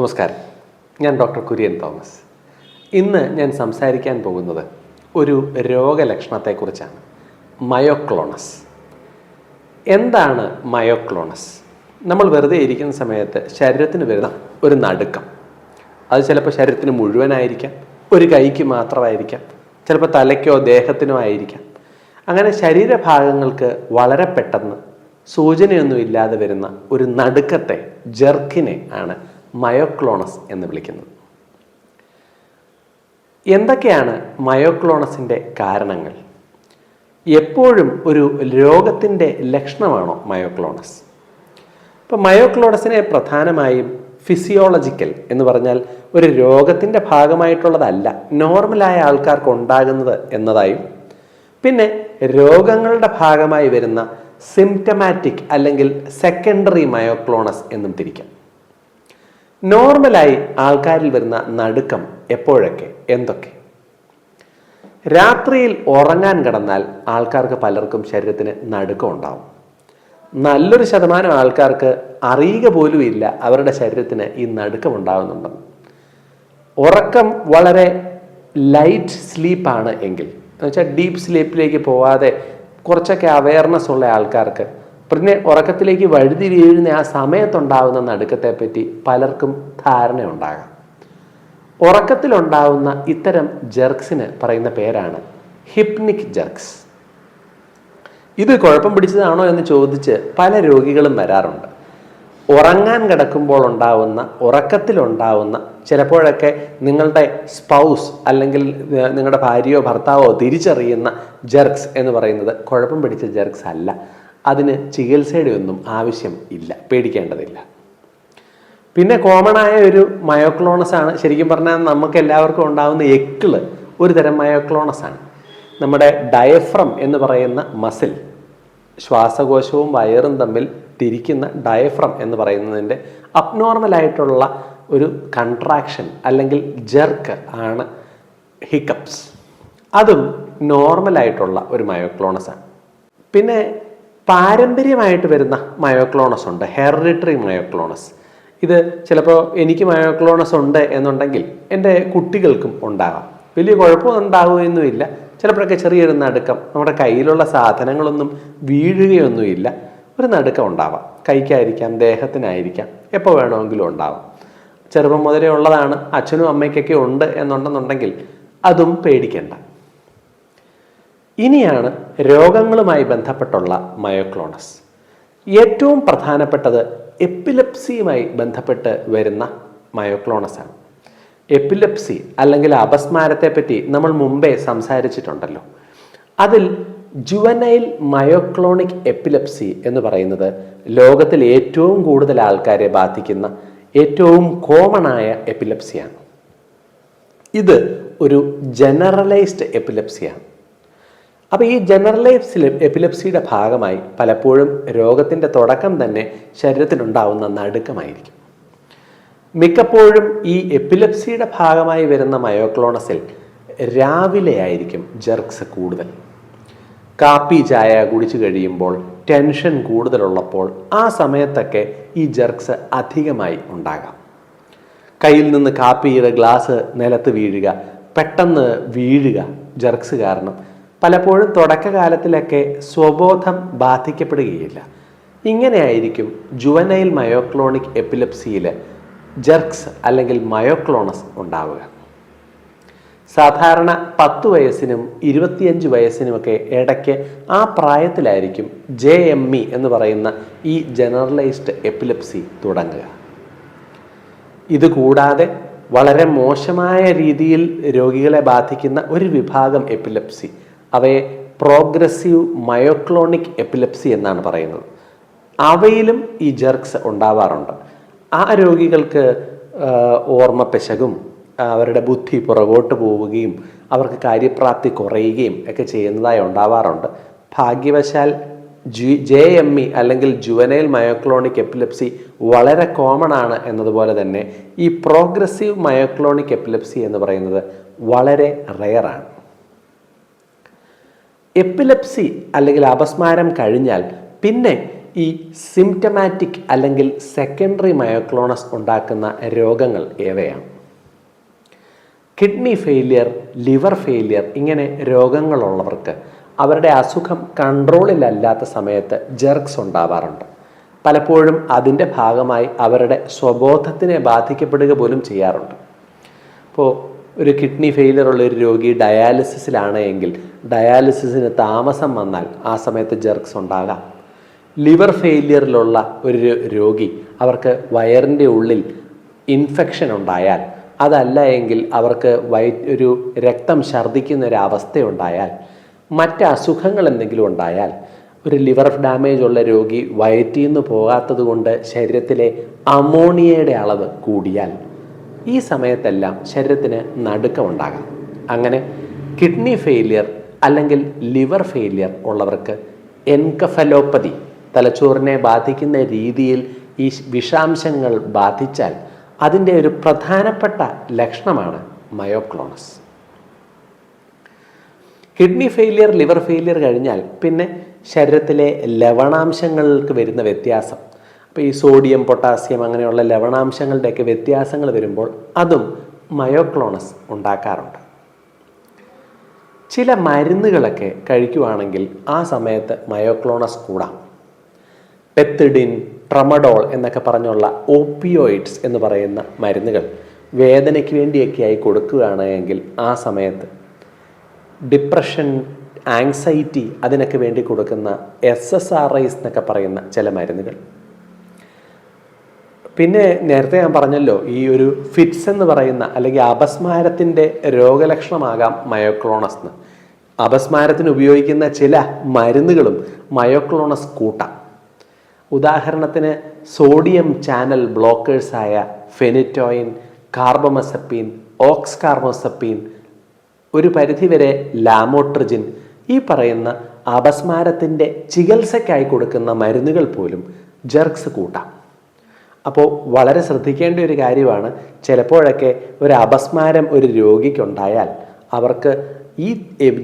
നമസ്കാരം. ഞാൻ doctor Kurian Thomas. ഇന്ന് ഞാൻ സംസാരിക്കാൻ പോകുന്നത് ഒരു രോഗലക്ഷണത്തെക്കുറിച്ചാണ്. മയോക്ലോണസ്. എന്താണ് മയോക്ലോണസ്? നമ്മൾ വെറുതെ ഇരിക്കുന്ന സമയത്ത് ശരീരത്തിന് വരുന്ന ഒരു നടുക്കം. അത് ചിലപ്പോൾ ശരീരത്തിന് മുഴുവനായിരിക്കാം ഒരു കൈക്ക് മാത്രമായിരിക്കാം ചിലപ്പോൾ തലയ്ക്കോ ദേഹത്തിനോ ആയിരിക്കാം. അങ്ങനെ ശരീരഭാഗങ്ങൾക്ക് വളരെ പെട്ടെന്ന് സൂചനയൊന്നും ഇല്ലാതെ വരുന്ന ഒരു നടുക്കത്തെ ജെർക്കിനെ ആണ് മയോക്ലോണസ് എന്ന് വിളിക്കുന്നത്. എന്തൊക്കെയാണ് മയോക്ലോണസിന്റെ കാരണങ്ങൾ? എപ്പോഴും ഒരു രോഗത്തിന്റെ ലക്ഷണമാണോ മയോക്ലോണസ്? ഇപ്പോൾ മയോക്ലോണസിനെ പ്രധാനമായും ഫിസിയോളജിക്കൽ എന്ന് പറഞ്ഞാൽ ഒരു രോഗത്തിന്റെ ഭാഗമായിട്ടുള്ളതല്ല നോർമലായ ആൾക്കാർക്ക് ഉണ്ടാകുന്നത് എന്നതായും പിന്നെ രോഗങ്ങളുടെ ഭാഗമായി വരുന്ന സിംറ്റമാറ്റിക് അല്ലെങ്കിൽ സെക്കൻഡറി മയോക്ലോണസ് എന്നും തിരിക്കാം. നോർമലായി ആൾക്കാരിൽ വരുന്ന നടുക്കം എപ്പോഴൊക്കെ? എന്തൊക്കെ? രാത്രിയിൽ ഉറങ്ങാൻ കിടന്നാൽ ആൾക്കാർക്ക് പലർക്കും ശരീരത്തിന് നടുക്കം ഉണ്ടാവും. നല്ലൊരു ശതമാനം ആൾക്കാർക്ക് അറിയുക പോലും ഇല്ല അവരുടെ ശരീരത്തിന് ഈ നടുക്കം ഉണ്ടാകുന്നുണ്ടെന്ന് ഉറക്കം വളരെ ലൈറ്റ് സ്ലീപ്പാണ് എങ്കിൽ എന്നുവെച്ചാൽ ഡീപ്പ് സ്ലീപ്പിലേക്ക് പോവാതെ കുറച്ചൊക്കെ അവയർനെസ് ഉള്ള ആൾക്കാർക്ക് പിന്നെ ഉറക്കത്തിലേക്ക് വഴുതി വീഴുന്ന ആ സമയത്തുണ്ടാകുന്ന നടുക്കത്തെ പറ്റി പലർക്കും ധാരണയുണ്ടാകാം. ഉറക്കത്തിലുണ്ടാവുന്ന ഇത്തരം ജെർക്സിന് പറയുന്ന പേരാണ് ഹിപ്നിക് ജെർക്സ്. ഇത് കുഴപ്പം പിടിച്ചതാണോ എന്ന് ചോദിച്ച് പല രോഗികളും വരാറുണ്ട്. ഉറങ്ങാൻ കിടക്കുമ്പോൾ ഉണ്ടാവുന്ന ഉറക്കത്തിലുണ്ടാവുന്ന ചിലപ്പോഴൊക്കെ നിങ്ങളുടെ സ്പൗസ് അല്ലെങ്കിൽ നിങ്ങളുടെ ഭാര്യയോ ഭർത്താവോ തിരിച്ചറിയുന്ന ജെർക്സ് എന്ന് പറയുന്നത് കുഴപ്പം പിടിച്ച ജെർക്സ് അല്ല. അതിന് ചികിത്സയുടെ ഒന്നും ആവശ്യം ഇല്ല പേടിക്കേണ്ടതില്ല. പിന്നെ കോമൺ ആയ ഒരു മയോക്ലോണസ് ആണ്. ശരിക്കും പറഞ്ഞാൽ നമുക്ക് എല്ലാവർക്കും ഉണ്ടാകുന്ന എക്കിൾ ഒരു തരം മയോക്ലോണസ് ആണ്. നമ്മുടെ ഡയഫ്രം എന്ന് പറയുന്ന മസിൽ ശ്വാസകോശവും വയറും തമ്മിൽ തിരിക്കുന്ന ഡയഫ്രം എന്ന് പറയുന്നതിന്റെ അബ്നോർമൽ ആയിട്ടുള്ള ഒരു കൺട്രാക്ഷൻ അല്ലെങ്കിൽ ജെർക്ക് ആണ് ഹിക്കപ്സ് അതും നോർമലായിട്ടുള്ള ഒരു മയോക്ലോണസ് ആണ്. പിന്നെ പാരമ്പര്യമായിട്ട് വരുന്ന മയോക്ലോണസ് ഉണ്ട്. Hereditary myoclonus. ഇത് ചിലപ്പോൾ എനിക്ക് മയോക്ലോണസ് ഉണ്ട് എന്നുണ്ടെങ്കിൽ എന്റെ കുട്ടികൾക്കും ഉണ്ടാകാം. വലിയ കുഴപ്പമൊന്നും ഉണ്ടാവുകയൊന്നുമില്ല ചിലപ്പോഴൊക്കെ ചെറിയൊരു നടുക്കം. നമ്മുടെ കയ്യിലുള്ള സാധനങ്ങളൊന്നും വീഴുകയൊന്നുമില്ല. ഒരു നടുക്കം ഉണ്ടാവാം. കൈക്കായിരിക്കാം ദേഹത്തിനായിരിക്കാം എപ്പോൾ വേണമെങ്കിലും ഉണ്ടാവാം. ചെറുപ്പം മുതലേ ഉള്ളതാണ്. അച്ഛനും അമ്മയ്ക്കൊക്കെ ഉണ്ട് എന്നുണ്ടെന്നുണ്ടെങ്കിൽ അതും പേടിക്കേണ്ട. ഇനിയാണ് രോഗങ്ങളുമായി ബന്ധപ്പെട്ടുള്ള മയോക്ലോണസ്. ഏറ്റവും പ്രധാനപ്പെട്ടത് എപ്പിലെപ്സിയുമായി ബന്ധപ്പെട്ട് വരുന്ന മയോക്ലോണസ് ആണ് എപ്പിലെപ്സി അല്ലെങ്കിൽ അപസ്മാരത്തെ പറ്റി നമ്മൾ മുമ്പേ സംസാരിച്ചിട്ടുണ്ടല്ലോ. അതിൽ ജുവനൈൽ മയോക്ലോണിക് എപ്പിലെപ്സി എന്ന് പറയുന്നത് ലോകത്തിൽ ഏറ്റവും കൂടുതൽ ആൾക്കാരെ ബാധിക്കുന്ന ഏറ്റവും കോമൺ ആയ എപ്പിലെപ്സിയാണ്. ഇത് ഒരു ജനറലൈസ്ഡ് എപ്പിലെപ്സിയാണ്. അപ്പോൾ ഈ ജനറൽ ജനറലൈസ് എപ്പിലെപ്സിയുടെ ഭാഗമായി പലപ്പോഴും രോഗത്തിന്റെ തുടക്കം തന്നെ ശരീരത്തിനുണ്ടാവുന്ന നടുക്കമായിരിക്കും. മിക്കപ്പോഴും ഈ എപ്പിലെപ്സിയുടെ ഭാഗമായി വരുന്ന മയോക്ലോണസിൽ രാവിലെ ആയിരിക്കും ജെർക്സ് കൂടുതൽ. കാപ്പി ചായ കുടിച്ചു കഴിയുമ്പോൾ ടെൻഷൻ കൂടുതലുള്ളപ്പോൾ ആ സമയത്തൊക്കെ ഈ ജെർക്സ് അധികമായി ഉണ്ടാകാം. കയ്യിൽ നിന്ന് കാപ്പിയുടെ ഗ്ലാസ് നിലത്ത് വീഴുക പെട്ടെന്ന് വീഴുക ജെർക്സ് കാരണം പലപ്പോഴും തുടക്കകാലത്തിലൊക്കെ സ്വബോധം ബാധിക്കപ്പെടുകയില്ല. ഇങ്ങനെയായിരിക്കും ജുവനൈൽ മയോക്ലോണിക് എപ്പിലപ്സിയിൽ ജെർക്സ് അല്ലെങ്കിൽ മയോക്ലോണസ് ഉണ്ടാവുക. സാധാരണ പത്ത് വയസ്സിനും ഇരുപത്തിയഞ്ച് വയസ്സിനുമൊക്കെ ഇടയ്ക്ക് ആ പ്രായത്തിലായിരിക്കും ജെ എം ഇ എന്ന് പറയുന്ന ഈ ജനറലൈസ്ഡ് എപ്പിലപ്സി തുടങ്ങുക. ഇതുകൂടാതെ വളരെ മോശമായ രീതിയിൽ രോഗികളെ ബാധിക്കുന്ന ഒരു വിഭാഗം എപ്പിലെപ്സി അവയെ പ്രോഗ്രസീവ് മയോക്ലോണിക് എപ്പിലെപ്സി എന്നാണ് പറയുന്നത്. അവയിലും ഈ ജെർക്സ് ഉണ്ടാവാറുണ്ട്. ആ രോഗികൾക്ക് ഓർമ്മ പെശകും അവരുടെ ബുദ്ധി പുറകോട്ട് പോവുകയും അവർക്ക് കാര്യപ്രാപ്തി കുറയുകയും ഒക്കെ ചെയ്യുന്നതായി ഉണ്ടാവാറുണ്ട്. ഭാഗ്യവശാൽ ജു ജെ എം ഇ അല്ലെങ്കിൽ ജുവനൈൽ മയോക്ലോണിക് എപ്പിലെപ്സി വളരെ കോമൺ ആണ് എന്നതുപോലെ തന്നെ ഈ പ്രോഗ്രസീവ് മയോക്ലോണിക് എപ്പിലെപ്സി എന്ന് പറയുന്നത് വളരെ റെയറാണ്. എപ്പിലെപ്സി അല്ലെങ്കിൽ അപസ്മാരം കഴിഞ്ഞാൽ പിന്നെ ഈ സിംറ്റമാറ്റിക് അല്ലെങ്കിൽ സെക്കൻഡറി മയോക്ലോണസ് ഉണ്ടാക്കുന്ന രോഗങ്ങൾ ഏവയാണ്? കിഡ്നി ഫെയിലിയർ ലിവർ ഫെയിലിയർ ഇങ്ങനെ രോഗങ്ങളുള്ളവർക്ക് അവരുടെ അസുഖം കൺട്രോളിലല്ലാത്ത സമയത്ത് ജെർക്സ് ഉണ്ടാവാറുണ്ട്. പലപ്പോഴും അതിന്റെ ഭാഗമായി അവരുടെ സ്വബോധത്തിനെ ബാധിക്കപ്പെടുക പോലും ചെയ്യാറുണ്ട്. ഇപ്പോൾ ഒരു കിഡ്നി ഫെയിലിയർ ഉള്ള ഒരു രോഗി ഡയാലിസിസിലാണ് എങ്കിൽ ഡയാലിസിസിന് താമസം വന്നാൽ ആ സമയത്ത് ജെർക്സ് ഉണ്ടാകാം. ലിവർ ഫെയിലിയറിലുള്ള ഒരു രോഗി അവർക്ക് വയറിന്റെ ഉള്ളിൽ ഇൻഫെക്ഷൻ ഉണ്ടായാൽ അതല്ല എങ്കിൽ അവർക്ക് വയ ഒരു രക്തം ഛർദ്ദിക്കുന്ന ഒരു അവസ്ഥയുണ്ടായാൽ മറ്റ് അസുഖങ്ങൾ എന്തെങ്കിലും ഉണ്ടായാൽ ഒരു ലിവർ ഡാമേജ് ഉള്ള രോഗി വയറ്റിൽ നിന്ന് പോകാത്തത് കൊണ്ട് ശരീരത്തിലെ അമോണിയയുടെ അളവ് കൂടിയാൽ ഈ സമയത്തെല്ലാം ശരീരത്തിന് നടുക്കമുണ്ടാകാം. അങ്ങനെ കിഡ്നി ഫെയിലിയർ അല്ലെങ്കിൽ ലിവർ ഫെയിലിയർ ഉള്ളവർക്ക് എൻകഫലോപ്പതി തലച്ചോറിനെ ബാധിക്കുന്ന രീതിയിൽ ഈ വിഷാംശങ്ങൾ ബാധിച്ചാൽ അതിന്റെ ഒരു പ്രധാനപ്പെട്ട ലക്ഷണമാണ് myoclonus kidney failure liver failure കഴിഞ്ഞാൽ പിന്നെ ശരീരത്തിലെ ലവണാംശങ്ങൾക്ക് വരുന്ന വ്യത്യാസം അപ്പോൾ ഈ സോഡിയം പൊട്ടാസ്യം അങ്ങനെയുള്ള ലവണാംശങ്ങളുടെയൊക്കെ വ്യത്യാസങ്ങൾ വരുമ്പോൾ അതും മയോക്ലോണസ് ഉണ്ടാക്കാറുണ്ട്. ചില മരുന്നുകളൊക്കെ കഴിക്കുവാണെങ്കിൽ ആ സമയത്ത് മയോക്ലോണസ് കൂടാം. പെത്തിഡിൻ ട്രമഡോൾ എന്നൊക്കെ പറഞ്ഞുള്ള ഓപ്പിയോയിഡ്സ് എന്ന് പറയുന്ന മരുന്നുകൾ വേദനയ്ക്ക് വേണ്ടിയൊക്കെ ആയി കൊടുക്കുകയാണെങ്കിൽ ആ സമയത്ത് ഡിപ്രഷൻ ആങ്സൈറ്റി അതിനൊക്കെ വേണ്ടി കൊടുക്കുന്ന എസ് എസ് ആർ ഐസ് എന്നൊക്കെ പറയുന്ന ചില മരുന്നുകൾ. പിന്നെ നേരത്തെ ഞാൻ പറഞ്ഞല്ലോ ഈ ഒരു ഫിറ്റ്സ് എന്ന് പറയുന്ന അല്ലെങ്കിൽ അപസ്മാരത്തിന്റെ രോഗലക്ഷണമാകാം മയോക്ലോണസ് എന്ന് അപസ്മാരത്തിന് ഉപയോഗിക്കുന്ന ചില മരുന്നുകളും മയോക്ലോണസ് കൂട്ടാം. ഉദാഹരണത്തിന് സോഡിയം ചാനൽ ബ്ലോക്കേഴ്സായ ഫെനിറ്റോയിൻ കാർബമസപ്പീൻ ഓക്സ് കാർബോസപ്പീൻ ഒരു പരിധിവരെ ലാമോട്രജിൻ ഈ പറയുന്ന അപസ്മാരത്തിന്റെ ചികിത്സയ്ക്കായി കൊടുക്കുന്ന മരുന്നുകൾ പോലും ജെർക്സ് കൂട്ടാം. അപ്പോൾ വളരെ ശ്രദ്ധിക്കേണ്ട ഒരു കാര്യമാണ് ചിലപ്പോഴൊക്കെ ഒരു അപസ്മാരം ഒരു രോഗിക്കുണ്ടായാൽ അവർക്ക് ഈ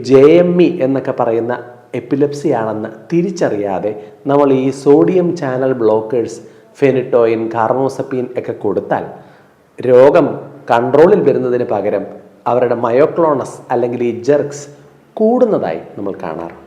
ജെ എം ഇ എന്നൊക്കെ പറയുന്ന എപ്പിലെപ്സി ആണെന്ന് തിരിച്ചറിയാതെ നമ്മൾ ഈ sodium channel blockers phenytoin carbamazepine ഒക്കെ കൊടുത്താൽ രോഗം കൺട്രോളിൽ വരുന്നതിന് പകരം അവരുടെ മയോക്ലോണസ് അല്ലെങ്കിൽ ഈ ജെർക്സ് കൂടുന്നതായി നമ്മൾ കാണാറുണ്ട്.